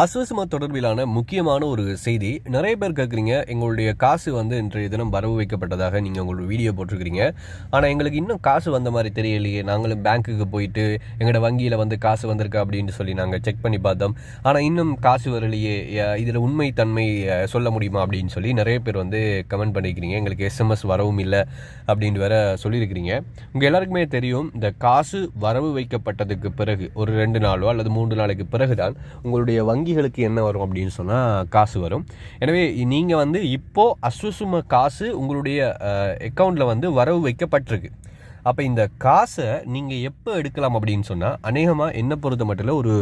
அஸ்வசம தொடர்பிலான முக்கியமான ஒரு செய்தி. நிறைய பேர் கேட்குறீங்க எங்களுடைய காசு வந்து இன்றைய தினம் வரவு வைக்கப்பட்டதாக நீங்கள் உங்களோட வீடியோ போட்டிருக்கிறீங்க. ஆனால் எங்களுக்கு இன்னும் காசு வந்த மாதிரி தெரியலையே. நாங்களும் பேங்க்குக்கு போயிட்டு எங்களோட வங்கியில் வந்து காசு வந்திருக்கு அப்படின்னு சொல்லி நாங்கள் செக் பண்ணி பார்த்தோம். ஆனால் இன்னும் காசு வரலையே. இதில் உண்மை தன்மை சொல்ல முடியுமா அப்படின்னு சொல்லி நிறைய பேர் வந்து கமெண்ட் பண்ணியிருக்கிறீங்க எங்களுக்கு எஸ்எம்எஸ் வரவும் இல்லை அப்படின்னு வேற சொல்லியிருக்கிறீங்க. உங்கள் எல்லாருக்குமே தெரியும் இந்த காசு வரவு வைக்கப்பட்டதுக்கு பிறகு ஒரு ரெண்டு நாளோ அல்லது மூன்று நாளைக்கு பிறகு தான் உங்களுடைய வங்கிகளுக்கு என்ன வரும் அப்படின்னு சொன்னால் காசு வரும். எனவே நீங்கள் வந்து இப்போது அஸ்வசும காசு உங்களுடைய அக்கௌண்ட்டில் வந்து வரவு வைக்கப்பட்டிருக்கு. அப்போ இந்த காசை நீங்கள் எப்போ எடுக்கலாம் அப்படின்னு சொன்னால் அநேகமாக என்ன பொறுத்த மட்டும் ஒரு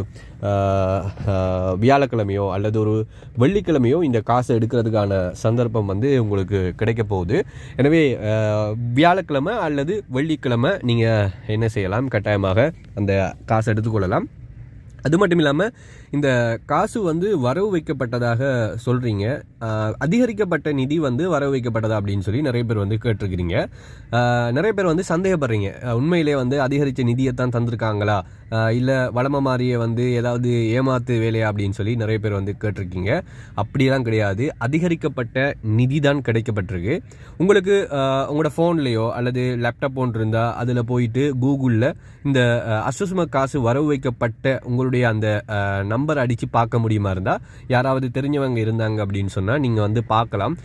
வியாழக்கிழமையோ அல்லது ஒரு வெள்ளிக்கிழமையோ இந்த காசை எடுக்கிறதுக்கான சந்தர்ப்பம் வந்து உங்களுக்கு கிடைக்க போகுது. எனவே வியாழக்கிழமை அல்லது வெள்ளிக்கிழமை நீங்கள் என்ன செய்யலாம்? கட்டாயமாக அந்த காசை எடுத்துக்கொள்ளலாம். அது மட்டும் இல்லாமல் இந்த காசு வந்து வரவு வைக்கப்பட்டதாக சொல்கிறீங்க அதிகரிக்கப்பட்ட நிதி வந்து வரவு வைக்கப்பட்டதா அப்படின்னு சொல்லி நிறைய பேர் வந்து கேட்டிருக்கிறீங்க. நிறைய பேர் வந்து சந்தேகப்படுறீங்க. உண்மையிலே வந்து அதிகரித்த நிதியை தான் தந்திருக்காங்களா? இல்லை வளம மாறிய வந்து ஏதாவது ஏமாத்து வேலையா அப்படின்னு சொல்லி நிறைய பேர் வந்து கேட்டிருக்கீங்க. அப்படிலாம் கிடையாது. அதிகரிக்கப்பட்ட நிதி தான் கிடைக்கப்பட்டிருக்கு. உங்களுக்கு உங்களோட ஃபோன்லேயோ அல்லது லேப்டாப் போன் இருந்தால் அதில் போயிட்டு கூகுளில் இந்த ஆஹ் அஸ்வசும காசு வரவு வைக்கப்பட்ட உங்களுடைய அந்த நம்பர் அடித்து பார்க்க முடியுமா இருந்தால் யாராவது தெரிஞ்சவங்க இருந்தாங்க அப்படின்னு சொன்னால் நீங்கள் வந்து பார்க்கலாம்.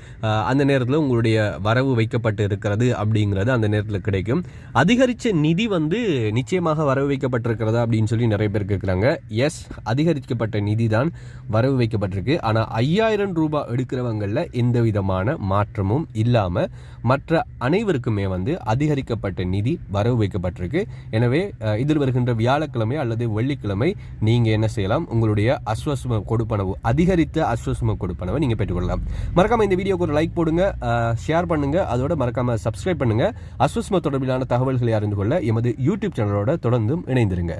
அந்த நேரத்தில் உங்களுடைய வரவு வைக்கப்பட்டு இருக்கிறது அப்படிங்கிறது அந்த நேரத்தில் கிடைக்கும். அதிகரித்த நிதி வந்து நிச்சயமாக வரவு வைக்கப்பட்டிருக்கிறது அப்படின்னு சொல்லி நிறைய பேர் கேட்குறாங்க எஸ் அதிகரிக்கப்பட்ட நிதி தான் வரவு வைக்கப்பட்டிருக்கு. ஆனால் ஐயாயிரம் ரூபாய் எடுக்கிறவங்களில் எந்த விதமான மாற்றமும் இல்லாமல் மற்ற அனைவருக்குமே வந்து அதிகரிக்கப்பட்ட நிதி வரவு வைக்கப்பட்டிருக்கு. எனவே இதில் வருகின்ற வியாழக்கிழமை அல்லது வெள்ளிக்கிழமை நீங்கள் என்ன செய்யலாம்? உங்களுடைய அஸ்வசும கொடுப்பனவு அதிகரித்த அஸ்வசும கொடுப்பனவை நீங்கள் பெற்றுக்கொள்ளலாம். மறக்காமல் இந்த வீடியோக்கு ஒரு லைக் போடுங்க ஷேர் பண்ணுங்கள் அதோட மறக்காமல் சப்ஸ்கிரைப் பண்ணுங்கள் அஸ்வஸ்ம தொடர்பிலான தகவல்களை அறிந்து கொள்ள எமது யூடியூப் சேனலோட தொடர்ந்தும் இணைந்திருங்க.